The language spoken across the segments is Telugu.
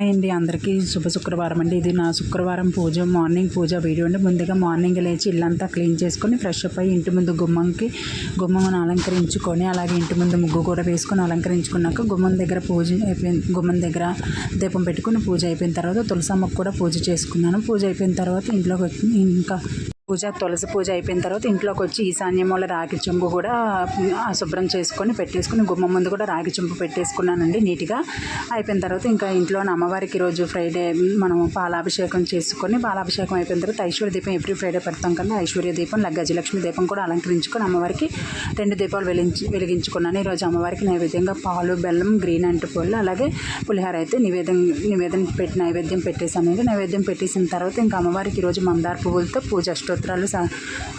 అండి అందరికీ శుభ శుక్రవారం అండి. ఇది నా శుక్రవారం పూజ మార్నింగ్ పూజ వీడియో అండి. ముందుగా మార్నింగ్ లేచి ఇల్లంతా క్లీన్ చేసుకొని ఫ్రెష్ అప్ అయ్యి ఇంటి ముందు గుమ్మంకి గుమ్మను అలంకరించుకొని అలాగే ఇంటి ముందు ముగ్గు కూడా వేసుకొని అలంకరించుకున్నాక గుమ్మం దగ్గర పూజ అయిపోయిన గుమ్మం దగ్గర దీపం పెట్టుకుని పూజ అయిపోయిన తర్వాత తులసమ్మకు కూడా పూజ చేసుకున్నాను. పూజ అయిపోయిన తర్వాత ఇంట్లోకి వచ్చి ఇంకా పూజ తులసి పూజ అయిపోయిన తర్వాత ఇంట్లోకి వచ్చి ఈశాన్యంలో రాగి చెంబు కూడా శుభ్రం చేసుకొని పెట్టేసుకుని గుమ్మ ముందు కూడా రాగి చెంబు పెట్టేసుకున్నానండి నీట్గా. అయిపోయిన తర్వాత ఇంకా ఇంట్లో అమ్మవారికి రోజు ఫ్రైడే మనం పాలాభిషేకం చేసుకొని పాలాభిషేకం అయిపోయిన తర్వాత ఐశ్వర్య దీపం ఎవ్రీ ఫ్రైడే పెడతాం కదా ఐశ్వర్య దీపం లగ్గజలక్ష్మి దీపం కూడా అలంకరించుకొని అమ్మవారికి రెండు దీపాలు వెలిగించి వెలిగించుకున్నాను. ఈరోజు అమ్మవారికి నైవేద్యంగా పాలు బెల్లం గ్రీన్ అంటు పళ్ళు అలాగే పులిహార అయితే నివేదన నివేదన పెట్టి నైవేద్యం పెట్టేసానండి నైవేద్యం పెట్టేసిన తర్వాత ఇంకా అమ్మవారికి ఈరోజు మందార పువ్వులతో పూజ స్తోత్రాలు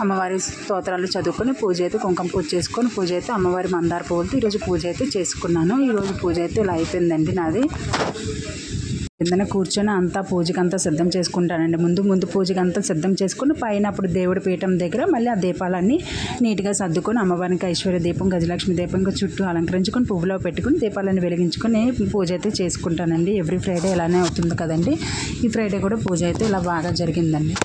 అమ్మవారి స్తోత్రాలు చదువుకొని పూజ అయితే కుంకుమ పూజ చేసుకొని పూజ అయితే అమ్మవారి మందార పువ్వులతో ఈరోజు పూజ అయితే చేసుకున్నాను. ఈరోజు పూజ అయితే ఇలా అయిపోయిందండి నాది. కిందన కూర్చొని అంతా పూజకంతా సిద్ధం చేసుకుంటానండి. ముందు ముందు పూజకి అంతా సిద్ధం చేసుకుని పైన అప్పుడు దేవుడి పీఠం దగ్గర మళ్ళీ ఆ దీపాలన్నీ నీట్గా సర్దుకొని అమ్మవారికి ఐశ్వర్య దీపం గజలక్ష్మి దీపం చుట్టూ అలంకరించుకొని పువ్వులో పెట్టుకుని దీపాలను వెలిగించుకొని పూజ అయితే చేసుకుంటానండి. ఎవ్రీ ఫ్రైడే ఇలానే అవుతుంది కదండి. ఈ ఫ్రైడే కూడా పూజ అయితే ఇలా బాగా జరిగిందండి.